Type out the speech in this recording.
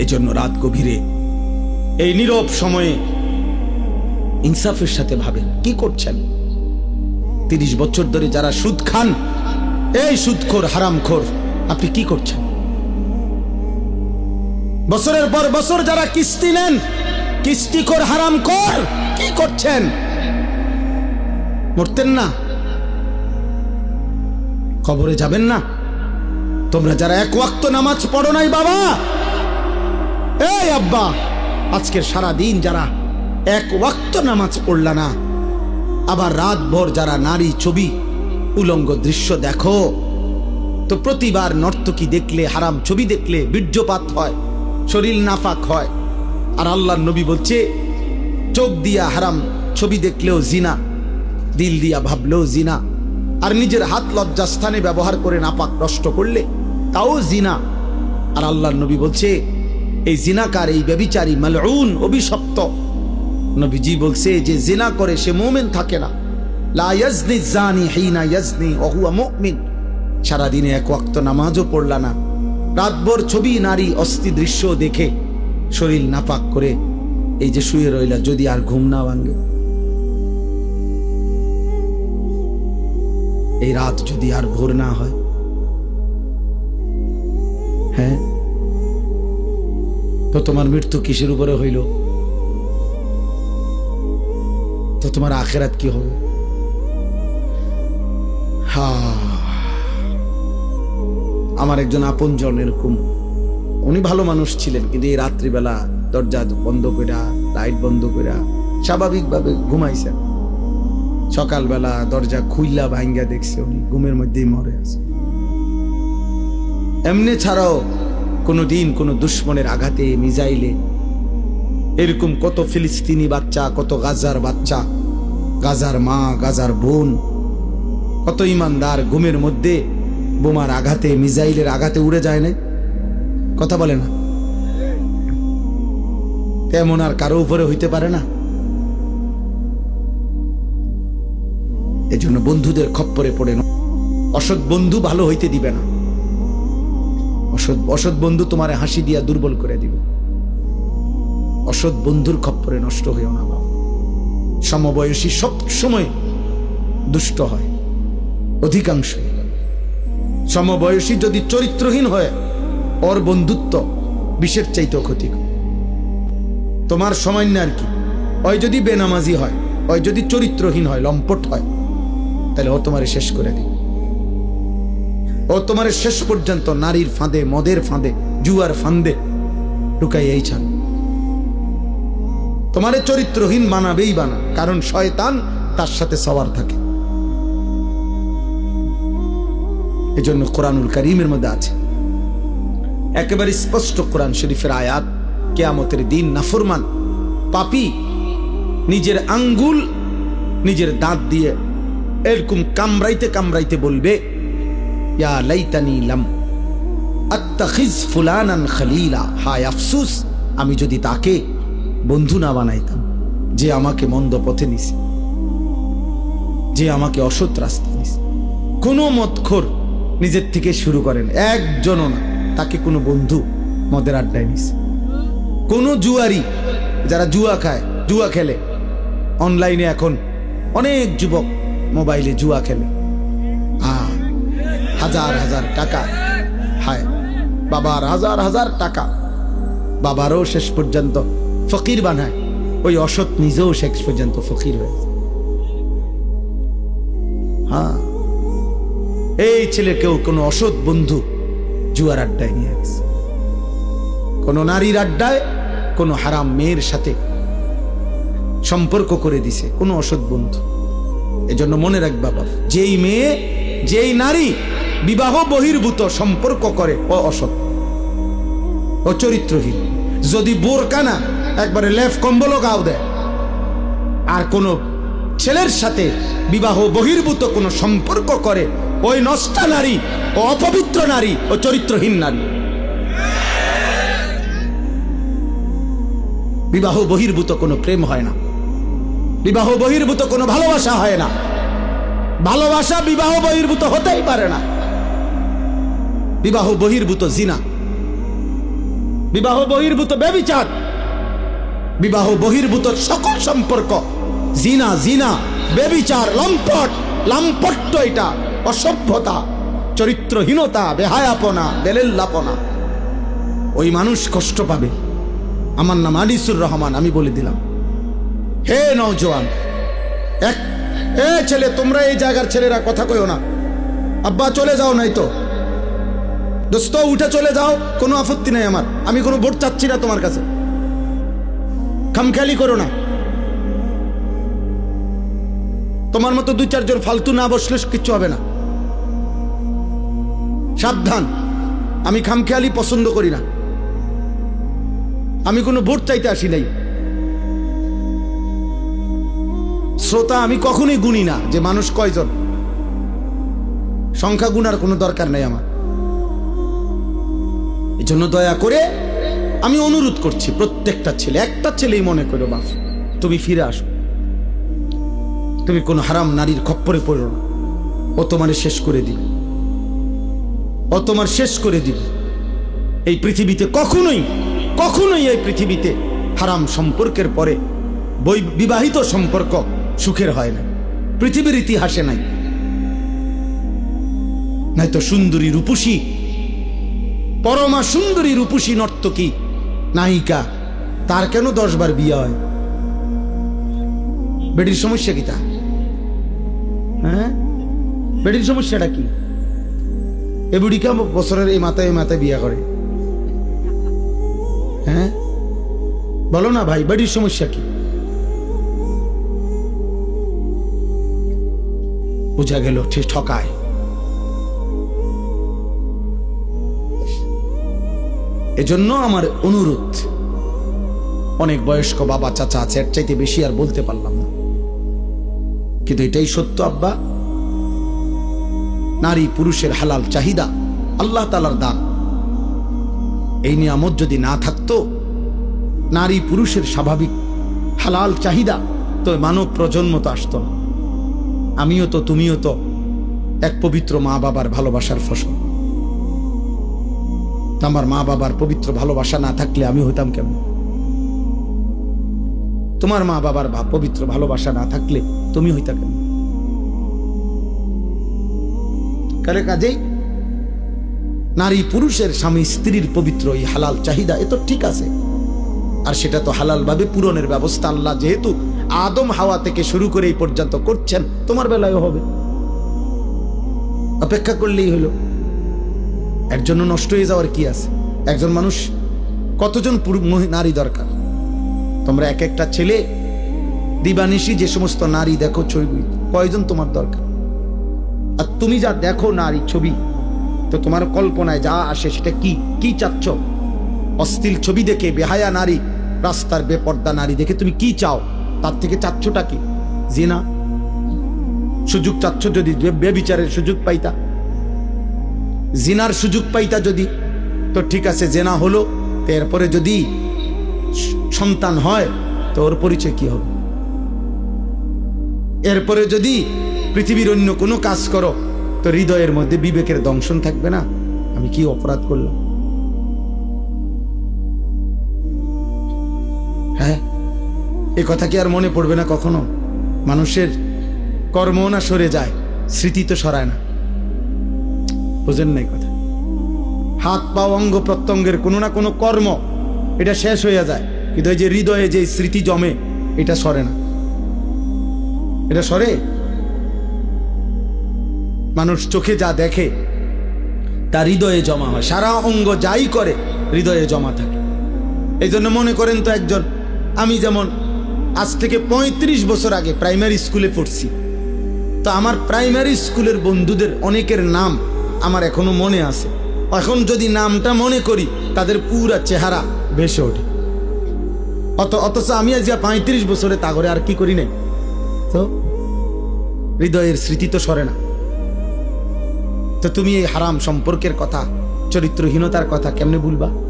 এজন্য রাত গভীরে এই নীরব সময়ে ইনসাফের সাথে ভাবেন, কি করছেন? তিরিশ বছর ধরে যারা সুদ খান, এই সুদখোর, হারামখোর, আপনি কি করছেন? বছরের পর বছর যারা কিস্তি নেন, কিস্তিখোর, হারামখোর, কি করছেন? মরতেন না? কবরে যাবেন না? তোমরা যারা এক ওয়াক্ত নামাজ পড়ো নাই বাবা এই আব্বা, আজকের সারা দিন যারা এক ওয়াক্ত নামাজ পড়লা না, আবার রাত ভর যারা নারী ছবি, উলঙ্গ দৃশ্য দেখো, তো প্রতিবার নর্তকী দেখলে, হারাম ছবি দেখলে বীর্যপাত হয়, শরীর নাফাক হয়। আর আল্লাহ নবী বলছে, চোখ দিয়া হারাম ছবি দেখলেও জিনা, দিল দিয়া ভাবলেও জিনা, আর নিজের হাত লজ্জা স্থানে ব্যবহার করে নাপাক নষ্ট করলে তাও জিনা। আর আল্লাহ নবী বলছে এই জিনাকার, এই ব্যবিচারী মালউন, অভিশপ্ত। নবীজি বলছে যে জিনা করে সে মোমেন থাকে না। লা ইয়াজনি জানি হিনা ইয়াজনি ওয়া হুয়া মুমিন। সারাদিনে এক ওয়াক্ত নামাজও পড়লা না। রাতভর ছবি নারী অস্থি দৃশ্য দেখে শরীর নাপাক করে এই যে শুয়ে রইলা, যদি আর ঘুম না ভাঙে। এই রাত যদি আর ভোর না হয় হ্যাঁ তো তোমার মৃত্যু কিসের উপরে হইল? তো তোমার আখেরাত কি হবে? আমার একজন আপনজন এরকম উনি ভালো মানুষ ছিলেন, কিন্তু এই রাত্রিবেলা দরজা বন্ধ কইরা, লাইট বন্ধ কইরা স্বাভাবিকভাবে ঘুমাইছেন। সকালবেলা দরজা খুইলা ভাঙ্গা দেখছে উনি, ঘুমের মধ্যেই মরে আছে। এমনি ছাড়াও কোনো দিন কোনো দুশ্মনের আঘাতে মিজাইলে। এরকম কত ফিলিস্তিনি বাচ্চা, কত গাজার বাচ্চা, গাজার মা, গাজার বোন, কত ইমানদার ঘুমের মধ্যে বোমার আঘাতে, মিজাইলের আঘাতে উড়ে যায় না? কথা বলে না। তেমন আর কারও উপরে হইতে পারে না। এজন্য বন্ধুদের খপ্পরে পড়ে না। অসৎ বন্ধু ভালো হইতে দিবে না। অসৎ অসৎ বন্ধু তোমারে হাসি দিয়া দুর্বল করে দিবে। অসৎ বন্ধুর খপ্পরে নষ্ট হয়েও না বাবা সমবয়সী সব সময় দুষ্ট হয় অধিকাংশ সমবয়সী যদি চরিত্রহীন হয়, ওর বন্ধুত্ব বিষের চাইতেও ক্ষতি তোমার সময় না আর কি। ওই যদি বেনামাজি হয়, ওই যদি চরিত্রহীন হয়, লম্পট হয়, তাহলে ও তোমারে শেষ করে দিবে। ও তোমার শেষ পর্যন্ত নারীর ফাঁদে, মদের ফাঁদে, জুয়ার ফাঁদে ঢুকাই এই তোমারে চরিত্রহীন বানাবেই বানা, কারণ শয়তান তার সাথে সবার থাকে। এজন্য কোরআনুল করিমের মধ্যে আছে, একেবারে স্পষ্ট কোরআন শরীফের আয়াত, কেয়ামতের দিন নাফরমান, পাপি, নিজের আঙ্গুল, নিজের দাঁত দিয়ে এরকম কামড়াইতে কামড়াইতে বলবে ইয়া লাইতানি লাম আত্তাখিজ ফুলানান খলিলা। হায় আফসুস, আমি যদি তাকে বন্ধু না বানাইতাম, যে আমাকে মন্দ পথে নিছে, যে আমাকে অসৎ রাস্তা নিছে। কোনো মতখোর নিজের থেকে শুরু করেন, একজনও না, তাকে কোনো বন্ধু মদের আড্ডায় নিছে। কোনো জুয়ারি, যারা জুয়া খায়, জুয়া খেলে, অনলাইনে এখন অনেক যুবক মোবাইলে জুয়া খেলে। হাজার হাজার টাকা। হায়, বাবার হাজার হাজার টাকা। বাবারও শেষ পর্যন্ত ফকির বানায়। ওই অসৎ নিজেও শেষ পর্যন্ত ফকির হয়েছে হ্যাঁ এই ছেলেকেও কোনো অসৎ বন্ধু জুয়ার আড্ডায় নিয়ে গেছে। কোনো নারীর আড্ডায়, কোনো হারাম মেয়ের সাথে সম্পর্ক করে দিছে। কোনো অসৎ বন্ধু। এজন্য মনে রাখ বাবা যেই মেয়ে যেই নারী বিবাহ বহির্ভূত সম্পর্ক করে, ও অসৎ, ও চরিত্রহীন। যদি বোরকানা একবারে লেফ কম্বলও গাও দেয়, আর কোনো ছেলের সাথে বিবাহ বহির্ভূত কোনো সম্পর্ক করে, ওই নষ্টা নারী, ও অপবিত্র নারী, ও চরিত্রহীন নারী। বিবাহ বহির্ভূত কোনো প্রেম হয় না। বিবাহ বহির্ভূত কোনো ভালোবাসা হয় না। ভালোবাসা বিবাহ বহির্ভূত হতেই পারে না। বিবাহ বহির্ভূত জিনা। বিবাহ বহির্ভূত ব্যবিচার। বিবাহ বহির্ভূত সকল সম্পর্ক। জিনা জিনা বেবিচার লম্পট, লাম্পট্য এটা, অসভ্যতা, চরিত্রহীনতা, বেহায়াপনা, বেলেল্লাপনা। ওই মানুষ কষ্ট পাবে। আমার নাম আনিসুর রহমান, আমি বলে দিলাম। হে নওজোয়ান, এক এ ছেলে, তোমরা এই জায়গার ছেলেরা কথা কইও না। আব্বা, চলে যাও নাই তো। দোস্ত, উঠে চলে যাও, কোনো আপত্তি নাই আমার। আমি কোনো ভোট চাচ্ছি না তোমার কাছে। খামখেয়ালি করো না। তোমার মতো দুই চারজন ফালতু না বসলে কিচ্ছু হবে না। সাবধান। আমি খামখেয়ালি পছন্দ করি না। আমি কোনো ভোট চাইতে আসি নাই। শ্রোতা, আমি কখনোই গুনি না যে মানুষ কয়জন। সংখ্যা গুনার কোনো দরকার নেই আমার। এই জন্য দয়া করে আমি অনুরোধ করছি প্রত্যেকটা ছেলে, একটা ছেলেই মনে করো বাপ, তুমি ফিরে আসো। তুমি কোনো হারাম নারীর খপ্পরে পড়ো না। ও তোমার শেষ করে দিবে। ও তোমার শেষ করে দিবে। এই পৃথিবীতে কখনোই কখনোই এই পৃথিবীতে হারাম সম্পর্কের পরে বৈ বিবাহিত সম্পর্ক সুখের হয় না। পৃথিবীর ইতিহাসে নাই। নয়তো সুন্দরী রূপসী, পরমা সুন্দরী রূপসী নর্তকী, নায়িকা, তার কেন দশবার বিয়ে হয়? বেডির সমস্যা কি তা? হ্যাঁ? বেডির সমস্যাটা কি? এ বুড়িকে বছরের এই মাথায় মাথায় বিয়ে করে? হ্যাঁ? বলো না ভাই, বেডির সমস্যা কি? বোঝা গেল ঠিক ঠকায়। এজন্য আমার অনুরোধ, অনেক বয়স্ক বাবা চাচা আছে, এর চাইতে বেশি আর বলতে পারলাম না। কিন্তু এটাই সত্য, আব্বা। নারী পুরুষের হালাল চাহিদা আল্লাহ তালার দান। এই নিয়ামত যদি না থাকতো, নারী পুরুষের স্বাভাবিক হালাল চাহিদা তো মানব প্রজন্ম তো আসতো না। আমিও তো, তুমিও তো এক পবিত্র মা বাবার ভালোবাসার ফসল। আমার মা বাবার পবিত্র ভালোবাসা না থাকলে আমি হইতাম কেমন? তোমার মা বাবার পবিত্র ভালোবাসা না থাকলে তুমি হইতা কেমন? কারে কাজেই? নারী পুরুষের স্বামী স্ত্রীর পবিত্র এই হালাল চাহিদা এ তো ঠিক আছে। আর সেটা তো হালাল ভাবে পূরণের ব্যবস্থা আল্লাহ যেহেতু আদম হাওয়া থেকে শুরু করে এই পর্যন্ত করছেন, তোমার বেলায়ও হবে। অপেক্ষা করলেই হলো। এর জন্য নষ্ট হয়ে যাওয়ার কি আছে? একজন মানুষ, কতজন নারী দরকার? তোমরা এক একটা ছেলে, দিবানিশি যে সমস্ত নারী দেখো ছবি, কয়জন তোমার দরকার? আর তুমি যা দেখো নারী ছবি, তো তোমার কল্পনায় যা আসে সেটা কি? কি চাচ্ছ? অস্থিল ছবি দেখে বেহায়া নারী, রাস্তার বেপর্দা নারী দেখে তুমি কি চাও? তার থেকে চাচ্ছটা কি? জিনা। সুযোগ চাচ্ছ যদি বেবিচারের সুযোগ পাইতা। জিনার সুযোগ পাইতা যদি, তো ঠিক আছে, জেনা হলো। এরপরে যদি সন্তান হয়, তো ওর পরিচয় কি হবে? এরপরে যদি পৃথিবীর অন্য কোনো কাজ করো, তো হৃদয়ের মধ্যে বিবেকের দংশন থাকবে না? আমি কি অপরাধ করলাম? হ্যাঁ? এ কথা কি আর মনে পড়বে না কখনো? মানুষের কর্ম না সরে যায়, স্মৃতি তো সরায় না। বুঝেন নাই কথা। হাত, পা, অঙ্গ প্রত্যঙ্গের কোনো না কোনো কর্ম এটা শেষ হয়ে যায়, কিন্তু যে হৃদয়ে যে স্মৃতি জমে, এটা সরে না। এটা সরে? মানুষ চোখে যা দেখে, তা হৃদয়ে জমা হয়। সারা অঙ্গ যাই করে, হৃদয়ে জমা থাকে। এই জন্য মনে করেন তো একজন, আমি যেমন আজ থেকে ৩৫ বছর আগে প্রাইমারি স্কুলে পড়ছি। তো আমার প্রাইমারি স্কুলের বন্ধুদের অনেকের নাম আমার এখনও মনে আছে। এখন যদি নামটা মনে করি, তাদের পুরা চেহারা ভেসে ওঠে। অত, অথচ আমি আজ পঁয়ত্রিশ বছরে তা করে আর কি করি নাই? তো হৃদয়ের স্মৃতি তো সরে না। তো তুমি এই হারাম সম্পর্কের কথা, চরিত্রহীনতার কথা কেমনে ভুলবা?